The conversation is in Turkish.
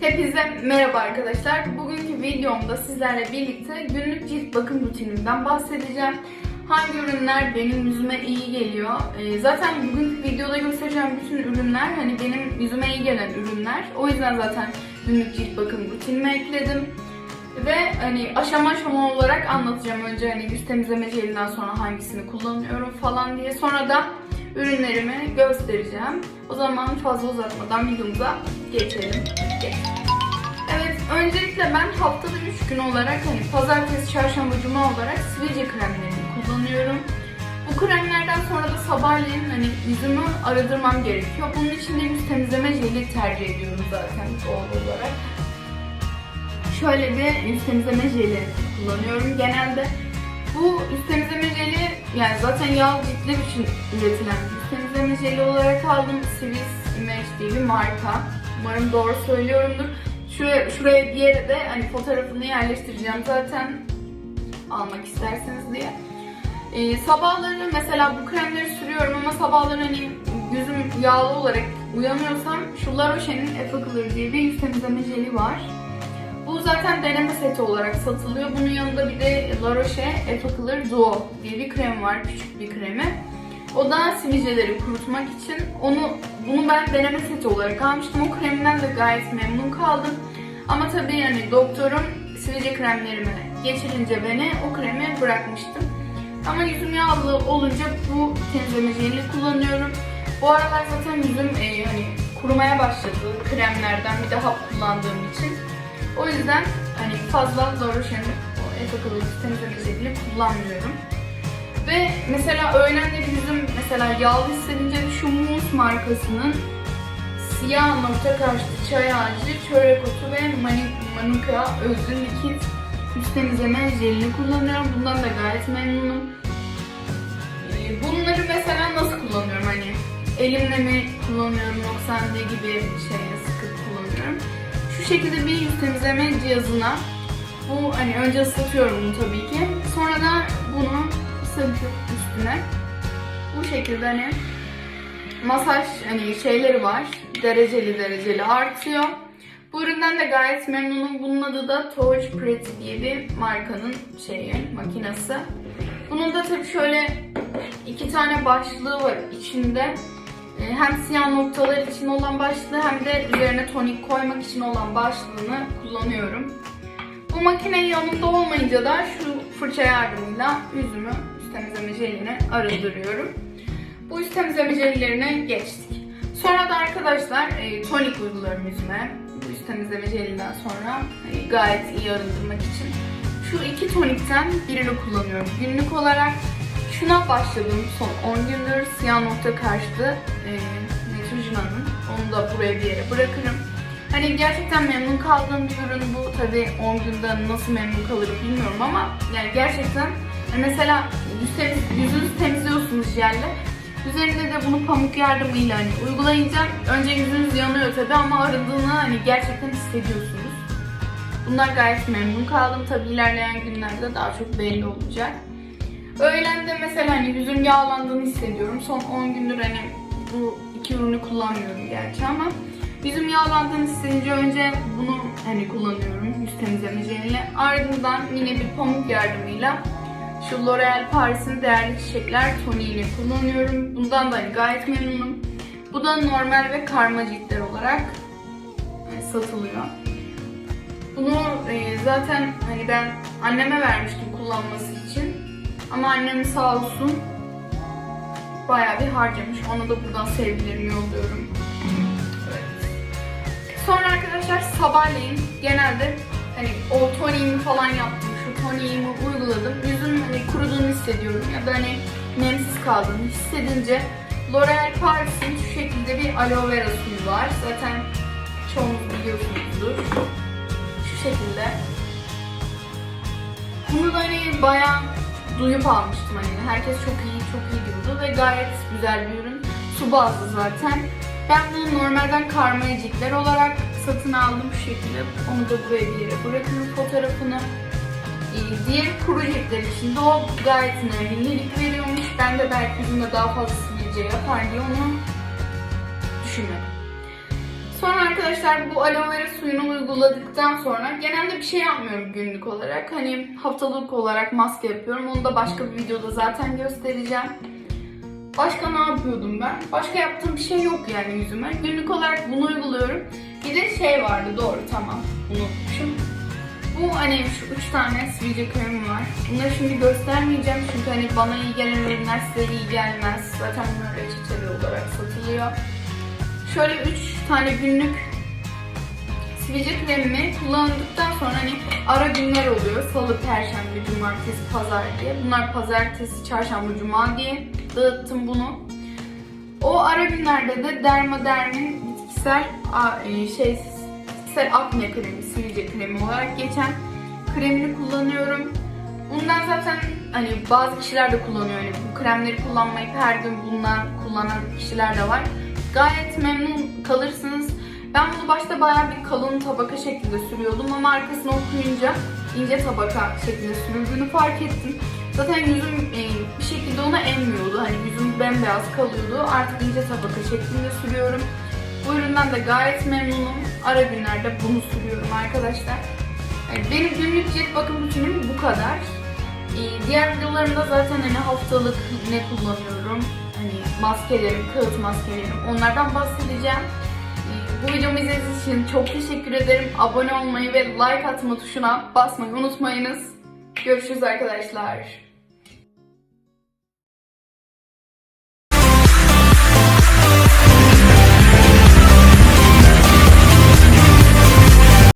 Hepinize merhaba arkadaşlar. Bugünkü videomda sizlerle birlikte günlük cilt bakım rutinimden bahsedeceğim. Hangi ürünler benim yüzüme iyi geliyor? Ee, zaten bugünkü videoda göstereceğim bütün ürünler hani benim yüzüme iyi gelen ürünler. O yüzden zaten günlük cilt bakım rutinime ekledim. Ve hani aşama aşama olarak anlatacağım. Önce hani yüz temizleme jelinden sonra hangisini kullanıyorum falan diye. Sonra da ürünlerimi göstereceğim. O zaman fazla uzatmadan videomuza geçelim. Geç. Evet, öncelikle ben haftada 3 gün olarak hani pazartesi, çarşamba, cuma olarak sivilce kremlerini kullanıyorum. Bu kremlerden sonra da sabahleyin hani yüzümü aradırmam gerekiyor. Bunun için de yüz temizleme jeli tercih ediyorum zaten doğal olarak. Şöyle bir yüz temizleme jeli kullanıyorum. Genelde bu yüz temizleme jeli yani zaten yağ ciltler için üretilen yüz temizleme jeli olarak aldım. Swiss Image diye bir marka. Umarım doğru söylüyorumdur. Şuraya, şuraya bir yere de hani fotoğrafını yerleştireceğim zaten almak isterseniz diye. Ee, sabahları mesela bu kremleri sürüyorum ama sabahları hani yüzüm yağlı olarak uyanıyorsam şu La Roche'nin Effaclar diye bir yüz temizleme jeli var. Bu zaten deneme seti olarak satılıyor. Bunun yanında bir de La Roche Effaclar Duo diye bir krem var. Küçük bir kremi. O da sivilceleri kurutmak için. Onu bunu ben deneme seti olarak almıştım. O kremden de gayet memnun kaldım. Ama tabii yani doktorum sivilce kremlerimi geçirince beni o kremi bırakmıştım. Ama yüzüm yağlı olunca bu temizleme jelini kullanıyorum. Bu aralar zaten yüzüm e, hani kurumaya başladı kremlerden bir de hap kullandığım için. O yüzden hani fazla La Roche'nin o Effaclar temizleme jelini kullanmıyorum. Ve mesela öğlenleri yüzüm mesela yağlı hissedince şu Mousse markasının siyah nokta karşıtı çay ağacı, çörek otu ve manuka özlü likit yüz jelini kullanıyorum. Bundan da gayet memnunum. Ee, Bunları mesela nasıl kullanıyorum hani elimle mi kullanıyorum yoksa ne gibi şeyle sıkıp kullanıyorum. Şekilde bir temizleme cihazına bu hani önce ıslatıyorum bunu tabii ki. Sonra da bunu ısıtıp üstüne bu şekilde hani masaj hani şeyleri var. Dereceli dereceli artıyor. Bu üründen de gayet memnunum. Bunun adı da Torch Pretty diye bir markanın şeyi, makinesi. Bunun da tabii şöyle iki tane başlığı var içinde. Ee, Hem siyah noktalar için olan başlığı hem de üzerine tonik koymak için olan başlığını kullanıyorum. Bu makinenin yanında olmayınca da şu fırça yardımıyla yüzümü yüz temizleme jeline arındırıyorum. Bu yüz temizleme jellerine geçtik. Sonra da arkadaşlar e, tonik uyguluyorum yüzüme. Bu yüz temizleme jelinden sonra hani gayet iyi arındırmak için. Şu iki tonikten birini kullanıyorum. Günlük olarak şuna başladım son 10 gündür. Siyah nokta karşıtı e, Neutrogena'nın. Onu da buraya bir yere bırakırım. Hani gerçekten memnun kaldığım bir ürün bu. Tabii 10 günde nasıl memnun kalırım bilmiyorum ama yani gerçekten yani mesela yüz temiz, yüzünüzü temizliyorsunuz jelle. Üzerinde de bunu pamuk yardımıyla hani uygulayınca önce yüzünüz yanıyor tabii ama arındığını hani gerçekten hissediyorsunuz. Bunlar gayet memnun kaldım. Tabii ilerleyen günlerde daha çok belli olacak. Öğlende mesela hani yüzüm yağlandığını hissediyorum. Son 10 gündür hani bu iki ürünü kullanmıyorum gerçi ama yüzüm yağlandığını hissedince önce bunu hani kullanıyorum yüz temizleme jelini. Ardından yine bir pamuk yardımıyla şu L'Oreal Paris'in değerli çiçekler toniğini kullanıyorum. Bundan da hani gayet memnunum. Bu da normal ve karma ciltler olarak hani satılıyor. Bunu e, zaten hani ben anneme vermiştim kullanması. Ama annem sağ olsun bayağı bir harcamış. Ona da buradan sevgilerimi yolluyorum. Evet. Sonra arkadaşlar sabahleyin genelde hani o toniğimi falan yaptım. Şu toniğimi uyguladım. Yüzüm hani kuruduğunu hissediyorum ya da hani nemsiz kaldığını hissedince L'Oreal Paris'in şu şekilde bir aloe vera suyu var. Zaten çoğunuz biliyorsunuzdur. Şu şekilde. Bunu da hani bayağı duyup almıştım hani. Herkes çok iyi, çok iyi diyordu ve gayet güzel bir ürün. Su bazlı zaten. Ben bunu normalden karmaya ciltler olarak satın aldım şu şekilde. Onu da buraya bir yere bırakıyorum fotoğrafını. Ee, diğer kuru ciltler için de o gayet nemlilik veriyormuş. Ben de belki yüzümde daha fazla sivilce yapar diye onu düşünmedim. Sonra arkadaşlar bu aloe vera suyunu uyguladıktan sonra genelde bir şey yapmıyorum günlük olarak. Hani haftalık olarak maske yapıyorum. Onu da başka bir videoda zaten göstereceğim. Başka ne yapıyordum ben? Başka yaptığım bir şey yok yani yüzüme. Günlük olarak bunu uyguluyorum. Bir de şey vardı doğru tamam unutmuşum. Bu hani şu üç tane sivilce kremi var. Bunları şimdi göstermeyeceğim çünkü hani bana iyi gelen ürünler size iyi gelmez. Zaten bunlar reçeteli olarak satılıyor. Şöyle üç tane günlük sivilce kremimi kullandıktan sonra hani ara günler oluyor. Salı, perşembe, cumartesi, pazar diye. Bunlar pazartesi, çarşamba, cuma diye dağıttım bunu. O ara günlerde de Dermaderm'in bitkisel e, şey bitkisel akne kremi, sivilce kremi olarak geçen kremini kullanıyorum. Bundan zaten hani bazı kişiler de kullanıyor. Hani bu kremleri kullanmayıp her gün bundan kullanan kişiler de var. Gayet memnun kalırsınız. Ben bunu başta bayağı bir kalın tabaka şeklinde sürüyordum ama arkasını okuyunca ince tabaka şeklinde sürüldüğünü fark ettim. Zaten yüzüm e, bir şekilde ona emmiyordu. Hani yüzüm bembeyaz kalıyordu. Artık ince tabaka şeklinde sürüyorum. Bu üründen de gayet memnunum. Ara günlerde bunu sürüyorum arkadaşlar. Benim günlük cilt bakım rutinim bu kadar. Ee, diğer videolarımda zaten hani haftalık ne kullanıyorum, hani maskelerim, kağıt maskelerim onlardan bahsedeceğim. Ee, bu videomu izlediğiniz için çok teşekkür ederim. Abone olmayı ve like atma tuşuna basmayı unutmayınız. Görüşürüz arkadaşlar.